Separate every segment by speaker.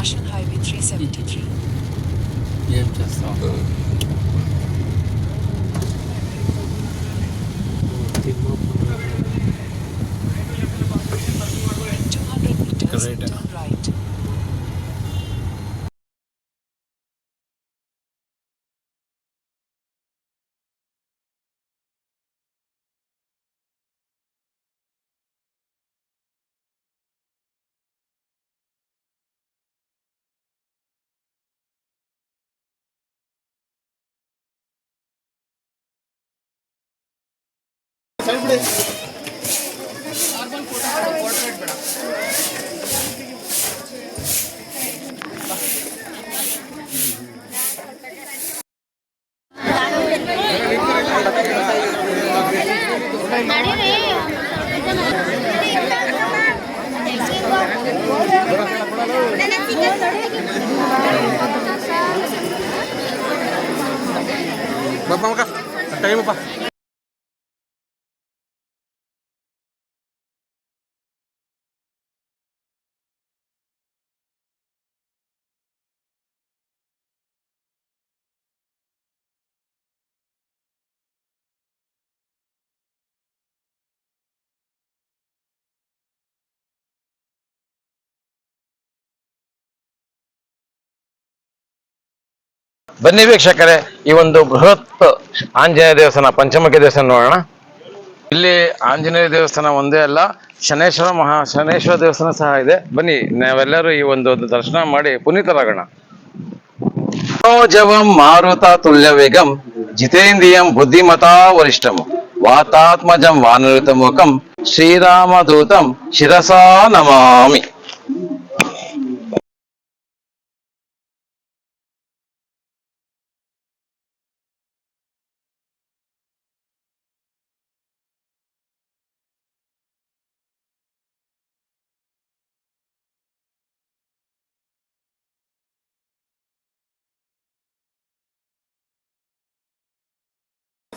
Speaker 1: National Highway 373.
Speaker 2: Yeah, just
Speaker 1: off. Uh. Two hundred meters.
Speaker 2: Great.
Speaker 1: Turn right.
Speaker 2: ಬಾಪ ಮಗ time
Speaker 3: ಬನ್ನಿ ವೀಕ್ಷಕರೇ, ಈ ಒಂದು ಬೃಹತ್ ಆಂಜನೇಯ ದೇವಸ್ಥಾನ, ಪಂಚಮುಖಿ ದೇವಸ್ಥಾನ ನೋಡೋಣ. ಇಲ್ಲಿ ಆಂಜನೇಯ ದೇವಸ್ಥಾನ ಒಂದೇ ಅಲ್ಲ, ಶನೇಶ್ವರ ಮಹಾ, ಶನೇಶ್ವರ ದೇವಸ್ಥಾನ ಸಹ ಇದೆ. ಬನ್ನಿ, ನಾವೆಲ್ಲರೂ ಈ ಒಂದು ದರ್ಶನ ಮಾಡಿ ಪುನೀತರಾಗೋಣ. ಜವಂ ಮಾರುತ ತುಲ್ಯ ವೇಗಂ ಜಿತೇಂದ್ರಿಯಂ ಬುದ್ಧಿಮತಾ ವರಿಷ್ಠಂ, ವಾತಾತ್ಮಜಂ ವಾನರುತ ಮುಖಂ ಶ್ರೀರಾಮದೂತಂ ಶಿರಸಾ ನಮಾಮಿ.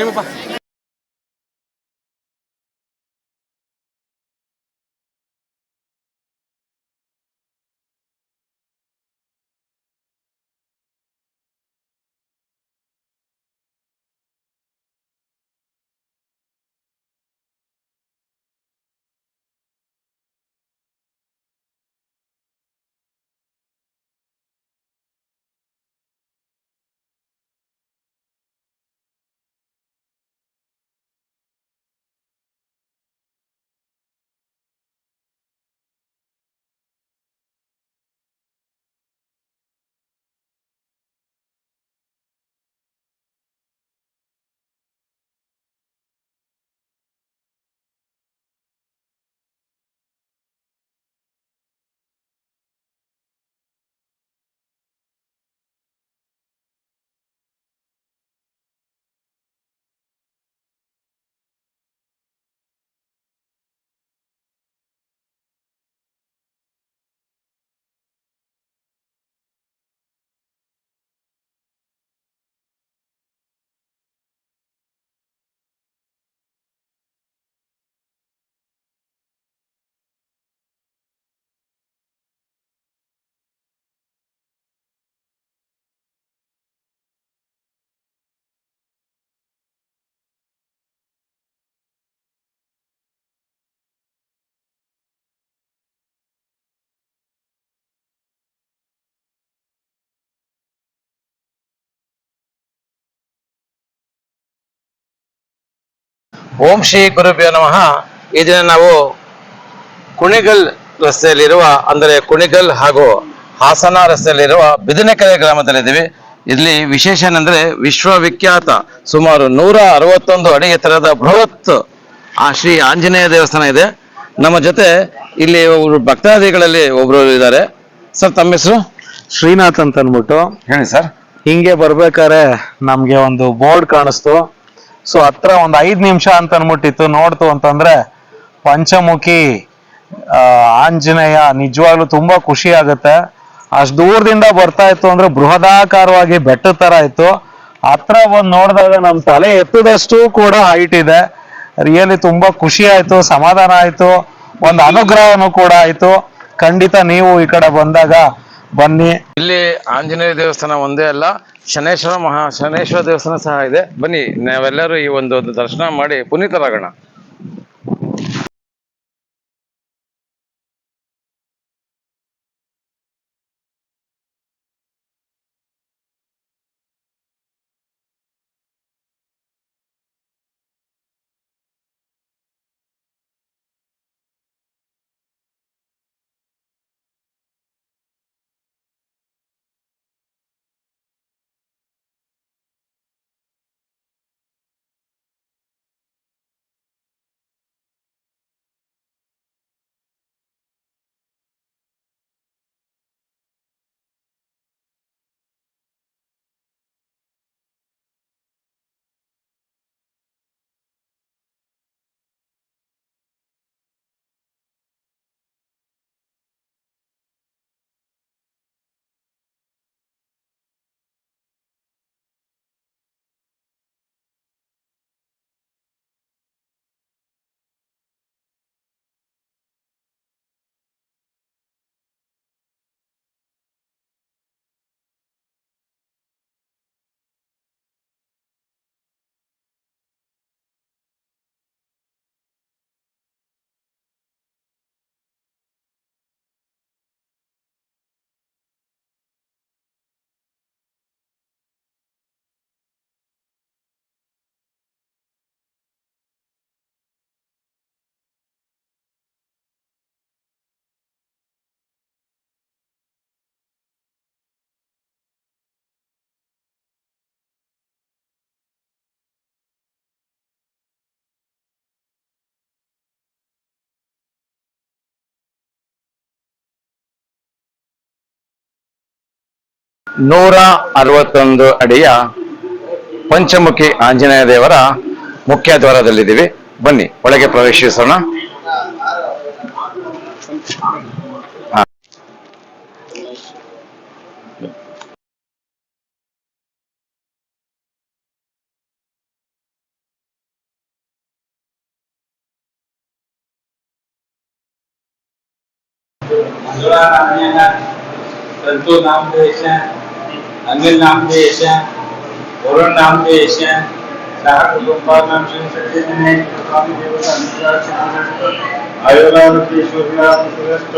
Speaker 2: ಟೈಮ್ ಬಾ
Speaker 3: ಓಂ ಶ್ರೀ ಗುರುಭ್ಯೋ ನಮಃ. ಈ ದಿನ ನಾವು ಕುಣಿಗಲ್ ರಸ್ತೆಯಲ್ಲಿರುವ ಅಂದರೆ ಕುಣಿಗಲ್ ಹಾಗೂ ಹಾಸನ ರಸ್ತೆಯಲ್ಲಿರುವ ಬಿದಿನಕೆರೆ ಗ್ರಾಮದಲ್ಲಿದ್ದೀವಿ. ಇಲ್ಲಿ ವಿಶೇಷ ಏನಂದ್ರೆ ವಿಶ್ವವಿಖ್ಯಾತ ಸುಮಾರು ನೂರ ಅರವತ್ತೊಂದು ಅಡಿ ಎತ್ತರದ ಬೃಹತ್ ಆ ಶ್ರೀ ಆಂಜನೇಯ ದೇವಸ್ಥಾನ ಇದೆ. ನಮ್ಮ ಜೊತೆ ಇಲ್ಲಿ ಒಬ್ರು ಭಕ್ತಾದಿಗಳಲ್ಲಿ ಒಬ್ರು ಇದ್ದಾರೆ. ಸರ್ ತಮ್ಮ ಹೆಸರು?
Speaker 4: ಶ್ರೀನಾಥ್ ಅಂತ ಅಂದ್ಬಿಟ್ಟು.
Speaker 3: ಹೇಳಿ ಸರ್.
Speaker 4: ಹಿಂಗೆ ಬರ್ಬೇಕಾರೆ ನಮ್ಗೆ ಒಂದು ಬೋರ್ಡ್ ಕಾಣಿಸ್ತು. ಸೊ ಹತ್ರ ಒಂದ್ ಐದು ನಿಮಿಷ ಅಂತ ಅನ್ಬಿಟ್ಟಿತ್ತು. ನೋಡ್ತು ಅಂತಂದ್ರೆ ಪಂಚಮುಖಿ ಆಂಜನೇಯ ನಿಜವಾಗ್ಲೂ ತುಂಬಾ ಖುಷಿ ಆಗುತ್ತೆ. ಅಷ್ಟು ದೂರದಿಂದ ಬರ್ತಾ ಇತ್ತು ಅಂದ್ರೆ ಬೃಹದಾಕಾರವಾಗಿ ಬೆಟ್ಟದ ತರ ಇತ್ತು. ಹತ್ರ ಬಂದ್ ನೋಡಿದಾಗ ನಮ್ ತಲೆ ಎತ್ತದಷ್ಟು ಕೂಡ ಹೈಟ್ ಇದೆ. ರಿಯಲಿ ತುಂಬಾ ಖುಷಿ ಆಯ್ತು, ಸಮಾಧಾನ ಆಯ್ತು. ಒಂದು ಅನುಗ್ರಹನೂ ಕೂಡ ಆಯ್ತು. ಖಂಡಿತ ನೀವು ಈ ಕಡೆ ಬಂದಾಗ ಬನ್ನಿ.
Speaker 3: ಇಲ್ಲಿ ಆಂಜನೇಯ ದೇವಸ್ಥಾನ ಒಂದೇ ಅಲ್ಲ, ಶನೇಶ್ವರ ಮಹಾ, ಶನೇಶ್ವರ ದೇವಸ್ಥಾನ ಸಹ ಇದೆ. ಬನ್ನಿ, ನಾವೆಲ್ಲರೂ ಈ ಒಂದು ದರ್ಶನ ಮಾಡಿ ಪುನೀತರಾಗೋಣ. ನೂರ ಅರವತ್ತೊಂದು ಅಡಿಯ ಪಂಚಮುಖಿ ಆಂಜನೇಯ ದೇವರ ಮುಖ್ಯ ದ್ವಾರದಲ್ಲಿದ್ದೀವಿ ಬನ್ನಿ ಒಳಗೆ ಪ್ರವೇಶಿಸೋಣ
Speaker 5: मंजुळा नामनेन संतू అనిల్ నామ్ చేశాం వరుణ్ నామ్ చేశాం సహా కుటుంబాల నామ స్వామి దేవత అయోగానికి సూర్య సురేష్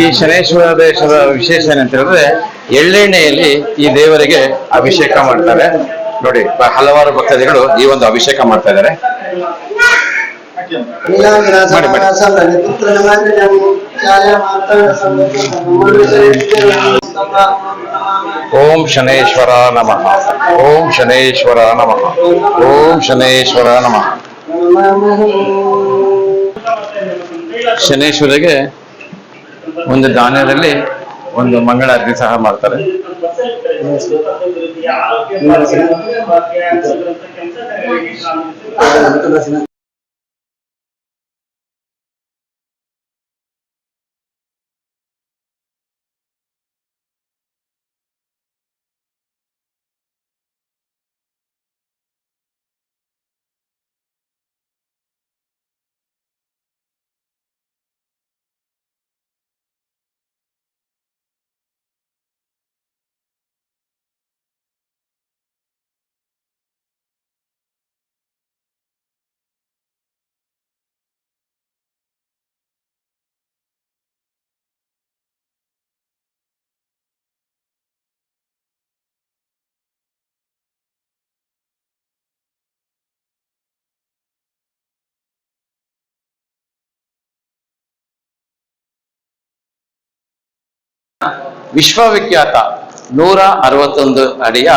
Speaker 3: ಈ ಶನೇಶ್ವರ ದೇಶದ ವಿಶೇಷ ಏನಂತ ಹೇಳಿದ್ರೆ ಎಳ್ಳೆಣ್ಣೆಯಲ್ಲಿ ಈ ದೇವರಿಗೆ ಅಭಿಷೇಕ ಮಾಡ್ತಾರೆ. ನೋಡಿ ಹಲವಾರು ಭಕ್ತಾದಿಗಳು ಈ ಒಂದು ಅಭಿಷೇಕ ಮಾಡ್ತಾ ಇದ್ದಾರೆ. ಓಂ ಶನೇಶ್ವರ ನಮಃ. ಓಂ ಶನೇಶ್ವರ ನಮಃ. ಓಂ ಶನೇಶ್ವರ ನಮಃ. ಶನೇಶ್ವರಿಗೆ ಒಂದು ಧಾನ್ಯದಲ್ಲಿ ಒಂದು ಮಂಗಳಾರತಿ ಸಹ ಮಾಡ್ತಾರೆ. ವಿಶ್ವವಿಖ್ಯಾತ ನೂರ ಅರವತ್ತೊಂದು ಅಡಿಯ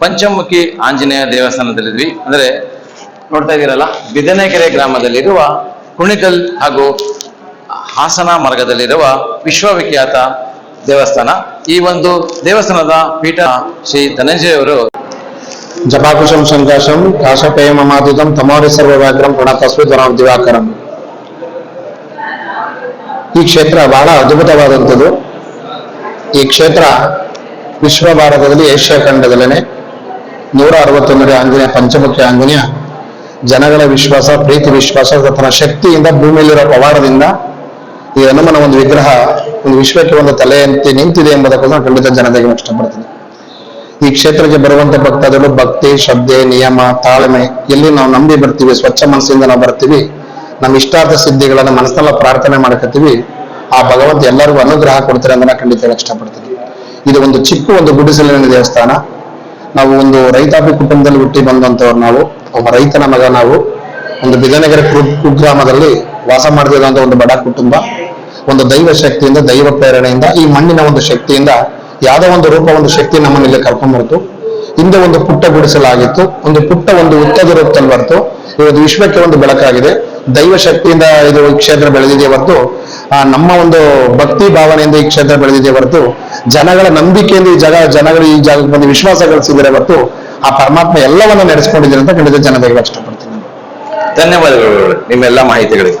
Speaker 3: ಪಂಚಮುಖಿ ಆಂಜನೇಯ ದೇವಸ್ಥಾನದಲ್ಲಿದ್ವಿ. ಅಂದ್ರೆ ನೋಡ್ತಾ ಇದೀರಲ್ಲ ಬಿದನೆಕೆರೆ ಗ್ರಾಮದಲ್ಲಿರುವ ಕುಣಿಗಲ್ ಹಾಗೂ ಹಾಸನ ಮಾರ್ಗದಲ್ಲಿರುವ ವಿಶ್ವವಿಖ್ಯಾತ ದೇವಸ್ಥಾನ. ಈ ಒಂದು ದೇವಸ್ಥಾನದ ಪೀಠ ಶ್ರೀ ಧನಂಜಯ ಅವರು
Speaker 6: ಜಪಾಕುಶಂ ಸಂಕಾಶಂ ಕಾಶಪೇಯಮಮಾದಿತಂ ತಮೋರಿ ಸರ್ವವ್ಯಾಗ್ರಂ ಪ್ರಣತಸ್ವಿ ಧ್ವನಾಂ ದಿವಾಕರಂ. ಈ ಕ್ಷೇತ್ರ ಬಹಳ ಅದ್ಭುತವಾದಂಥದ್ದು. ಈ ಕ್ಷೇತ್ರ ವಿಶ್ವ ಭಾರತದಲ್ಲಿ ಏಷ್ಯಾ ಖಂಡದಲ್ಲೇ ನೂರ ಅರವತ್ತೊಂದನೇ ಆಂಜನೇಯ ಪಂಚಮುಖಿ ಆಂಜನೇಯ ಜನಗಳ ವಿಶ್ವಾಸ, ಪ್ರೀತಿ ವಿಶ್ವಾಸ ತನ್ನ ಶಕ್ತಿಯಿಂದ ಭೂಮಿಯಲ್ಲಿರೋ ಪವಾಡದಿಂದ ಈ ಹನುಮನ ಒಂದು ವಿಗ್ರಹ ಒಂದು ವಿಶ್ವಕ್ಕೆ ಒಂದು ತಲೆಯಂತೆ ನಿಂತಿದೆ ಎಂಬುದಕ್ಕೋಸ್ಕರ ಖಂಡಿತ ಜನತೆಗೆ ಇಷ್ಟಪಡ್ತೀನಿ. ಈ ಕ್ಷೇತ್ರಕ್ಕೆ ಬರುವಂತ ಭಕ್ತಾದಿಗಳು ಭಕ್ತಿ, ಶ್ರದ್ಧೆ, ನಿಯಮ, ತಾಳ್ಮೆ ಎಲ್ಲಿ ನಾವು ನಂಬಿ ಬರ್ತೀವಿ, ಸ್ವಚ್ಛ ಮನಸ್ಸಿಂದ ನಾವು ಬರ್ತೀವಿ, ನಮ್ಮ ಇಷ್ಟಾರ್ಥ ಸಿದ್ಧಿಗಳನ್ನ ಮನಸ್ಸಲ್ಲ ಪ್ರಾರ್ಥನೆ ಮಾಡ್ಕೊತೀವಿ ಆ ಭಗವಂತ ಎಲ್ಲರಿಗೂ ಅನುಗ್ರಹ ಕೊಡ್ತಾರೆ ಅಂತ ಖಂಡಿತ ಹೇಳಕ್ ಇಷ್ಟಪಡ್ತೀನಿ. ಇದು ಒಂದು ಚಿಕ್ಕ ಒಂದು ಗುಡಿಸಲಿನ ದೇವಸ್ಥಾನ. ನಾವು ಒಂದು ರೈತಾಪಿ ಕುಟುಂಬದಲ್ಲಿ ಹುಟ್ಟಿ ಬಂದಂತವ್ರು ನಾವು, ಒಬ್ಬ ರೈತನ ಮಗ ನಾವು. ಒಂದು ಬಿದನಗರ ಕುಗ್- ಕುಗ್ರಾಮದಲ್ಲಿ ವಾಸ ಮಾಡ್ತಿರುವಂತಹ ಒಂದು ಬಡ ಕುಟುಂಬ. ಒಂದು ದೈವ ಶಕ್ತಿಯಿಂದ, ದೈವ ಪ್ರೇರಣೆಯಿಂದ, ಈ ಮಣ್ಣಿನ ಒಂದು ಶಕ್ತಿಯಿಂದ, ಯಾವುದೋ ಒಂದು ರೂಪ, ಒಂದು ಶಕ್ತಿ ನಮ್ಮನ್ನ ಇಲ್ಲಿ ಕರ್ಕೊಂಡ್ಬರ್ತು. ಹಿಂದೆ ಒಂದು ಪುಟ್ಟ ಗುಡಿಸಲಾಗಿತ್ತು. ಒಂದು ಪುಟ್ಟ ಒಂದು ಉತ್ತದ ರೂಪದಲ್ಲಿ ಬರ್ತು. ಇವತ್ತು ವಿಶ್ವಕ್ಕೆ ಒಂದು ಬೆಳಕಾಗಿದೆ. ದೈವ ಶಕ್ತಿಯಿಂದ ಇದು ಕ್ಷೇತ್ರ ಬೆಳೆದಿದೆ ಹೊರತು ಆ ನಮ್ಮ ಒಂದು ಭಕ್ತಿ ಭಾವನೆಯಿಂದ ಈ ಕ್ಷೇತ್ರ ಬೆಳೆದಿದೆ ಹೊರತು ಜನಗಳ ನಂಬಿಕೆಯಿಂದ ಈ ಜಾಗ, ಜನಗಳು ಈ ಜಾಗಕ್ಕೆ ಬಂದು ವಿಶ್ವಾಸ ಗಳಿಸಿದರೆ ಹೊರತು ಆ ಪರಮಾತ್ಮ ಎಲ್ಲವನ್ನ ನಡೆಸ್ಕೊಂಡಿದ್ದೀನಿ ಅಂತ ಖಂಡಿತ ಜನತೆಗೆ ಇಷ್ಟಪಡ್ತೀನಿ
Speaker 3: ಧನ್ಯವಾದಗಳು ನಿಮ್ಮೆಲ್ಲ ಮಾಹಿತಿಗಳಿಗೆ.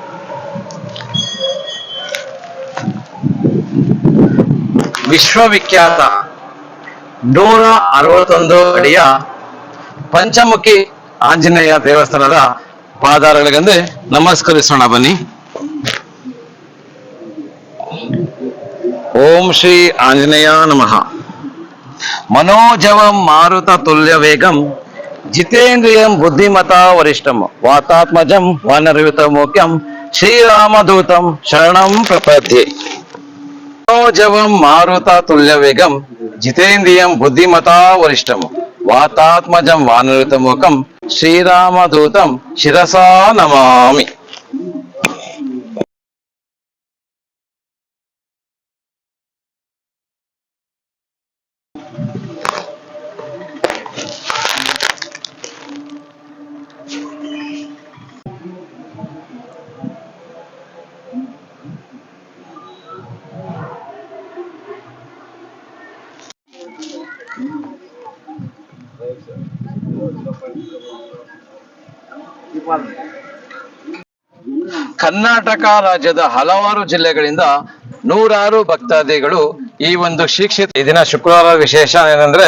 Speaker 3: ವಿಶ್ವವಿಖ್ಯಾತ ನೂರ ಅರವತ್ತೊಂದು ಅಡಿಯ ಪಂಚಮುಖಿ ಆಂಜನೇಯ ದೇವಸ್ಥಾನದ ಪಾದಾರಗಳಿಗಂದ್ರೆ ನಮಸ್ಕರಿಸೋಣ ಬನ್ನಿ ಓಂ ಶ್ರೀ ಆಂಜನೇಯ ನಮಃ ಮನೋಜವಂ ಮಾರುತ ತುಲ್ಯ ವೇಗಂ ಜಿತೇಂದ್ರಿಯಂ ಬುದ್ಧಿಮತಾ ವರಿಷ್ಠಂ ವಾತಾತ್ಮಜಂ ವಾನರಯುತ ಮುಖ್ಯಂ ಶ್ರೀರಾಮದೂತಂ ಶರಣಂ ಪ್ರಪದ್ಯೆ మనోజవం మారుత తుల్య వేగం జితేంద్రియం బుద్ధిమతా వరిష్టం వాతాత్మజం వానరుతముఖం శ్రీరామదూతం శిరసా నమామి. ಕರ್ನಾಟಕ ರಾಜ್ಯದ ಹಲವಾರು ಜಿಲ್ಲೆಗಳಿಂದ ನೂರಾರು ಭಕ್ತಾದಿಗಳು ಈ ಒಂದು ಶಿಕ್ಷಿತ ಈ ದಿನ ಶುಕ್ರವಾರ ವಿಶೇಷ ಏನಂದ್ರೆ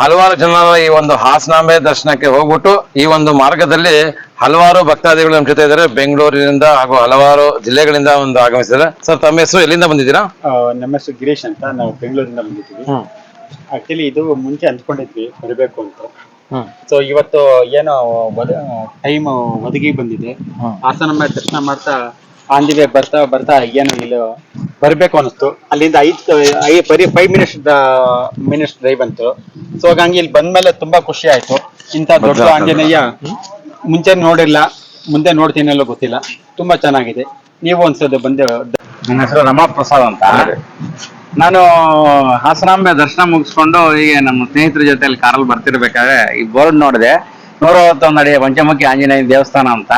Speaker 3: ಹಲವಾರು ಜನರ ಈ ಒಂದು ಹಾಸನಾಂಬೆ ದರ್ಶನಕ್ಕೆ ಹೋಗ್ಬಿಟ್ಟು ಈ ಒಂದು ಮಾರ್ಗದಲ್ಲಿ ಹಲವಾರು ಭಕ್ತಾದಿಗಳು ನಮ್ಮ ಜೊತೆ ಇದ್ದಾರೆ. ಬೆಂಗಳೂರಿನಿಂದ ಹಾಗೂ ಹಲವಾರು ಜಿಲ್ಲೆಗಳಿಂದ ಒಂದು ಆಗಮಿಸಿದ್ದಾರೆ. ಸರ್ ತಮ್ಮ ಹೆಸರು ಎಲ್ಲಿಂದ ಬಂದಿದ್ದೀರಾ?
Speaker 7: ನಮ್ಮ ಹೆಸರು ಗಿರೀಶ್ ಅಂತ. ನಾವು ಬೆಂಗಳೂರಿಂದ ಬಂದಿದ್ದೀವಿ. ಆಕ್ಚುಲಿ ಇದು ಮುಂಚೆ ಅಂದ್ಕೊಂಡಿದ್ವಿ ಬರಬೇಕು ಅಂತ. ಸೊ ಇವತ್ತು ಏನೋ ಟೈಮ್ ಒದಗಿ ಬಂದಿದೆ. ಆಸನ ದರ್ಶನ ಮಾಡ್ತಾ ಆಂದಿವೆ ಬರ್ತಾ ಬರ್ತಾ ಏನು ಇಲ್ಲಿ ಬರಬೇಕು ಅನಿಸ್ತು ಅಲ್ಲಿಂದ ಐದು ಐ ಬರೀ ಫೈವ್ ಮಿನಿಟ್ಸ್ ಮಿನಿಟ್ಸ್ ಡ್ರೈವ್ ಬಂತು. ಸೊ ಹಂಗಾಗಿ ಇಲ್ಲಿ ಬಂದ್ಮೇಲೆ ತುಂಬಾ ಖುಷಿ ಆಯ್ತು. ಇಂಥ ದೊಡ್ಡ ಆಂಜನೇಯ ಮುಂಚೆ ನೋಡಿಲ್ಲ ಮುಂದೆ ನೋಡ್ತೀನಿ ಗೊತ್ತಿಲ್ಲ. ತುಂಬಾ ಚೆನ್ನಾಗಿದೆ. ನೀವು ಅನ್ಸೋದು ಬಂದು
Speaker 8: ನನ್ನ ಹೆಸರು ರಮಾಪ್ರಸಾದ್ ಅಂತ. ನಾನು ಹಾಸನಾಂಬೆ ದರ್ಶನ ಮುಗಿಸ್ಕೊಂಡು ಹೀಗೆ ನಮ್ಮ ಸ್ನೇಹಿತರ ಜೊತೆಯಲ್ಲಿ ಕಾರಲ್ಲಿ ಬರ್ತಿರ್ಬೇಕಾದ್ರೆ ಈ ಬೋರ್ಡ್ ನೋಡಿದೆ. ನೂರ ಅಡಿ ಪಂಚಮುಖಿ ಆಂಜನೇಯ ದೇವಸ್ಥಾನ ಅಂತ.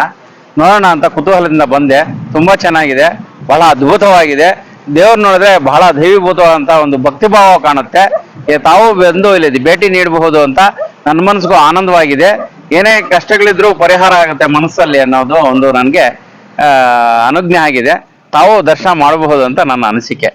Speaker 8: ನೋಡೋಣ ಅಂತ ಕುತೂಹಲದಿಂದ ಬಂದೆ. ತುಂಬಾ ಚೆನ್ನಾಗಿದೆ. ಬಹಳ ಅದ್ಭುತವಾಗಿದೆ. ದೇವ್ರು ನೋಡಿದ್ರೆ ಬಹಳ ದೈವೀಭೂತವಾದಂತ ಒಂದು ಭಕ್ತಿಭಾವ ಕಾಣುತ್ತೆ. ಏ, ತಾವು ಬಂದು ಇಲ್ಲಿ ಭೇಟಿ ನೀಡಬಹುದು ಅಂತ ನನ್ನ ಮನಸ್ಸಿಗೂ ಆನಂದವಾಗಿದೆ. ಏನೇ ಕಷ್ಟಗಳಿದ್ರೂ ಪರಿಹಾರ ಆಗುತ್ತೆ ಮನಸ್ಸಲ್ಲಿ ಅನ್ನೋದು ಒಂದು ನನಗೆ ಅನುಜ್ಞೆ ಆಗಿದೆ. ತಾವು ದರ್ಶನ ಮಾಡಬಹುದು ಅಂತ ನನ್ನ ಅನಿಸಿಕೆ.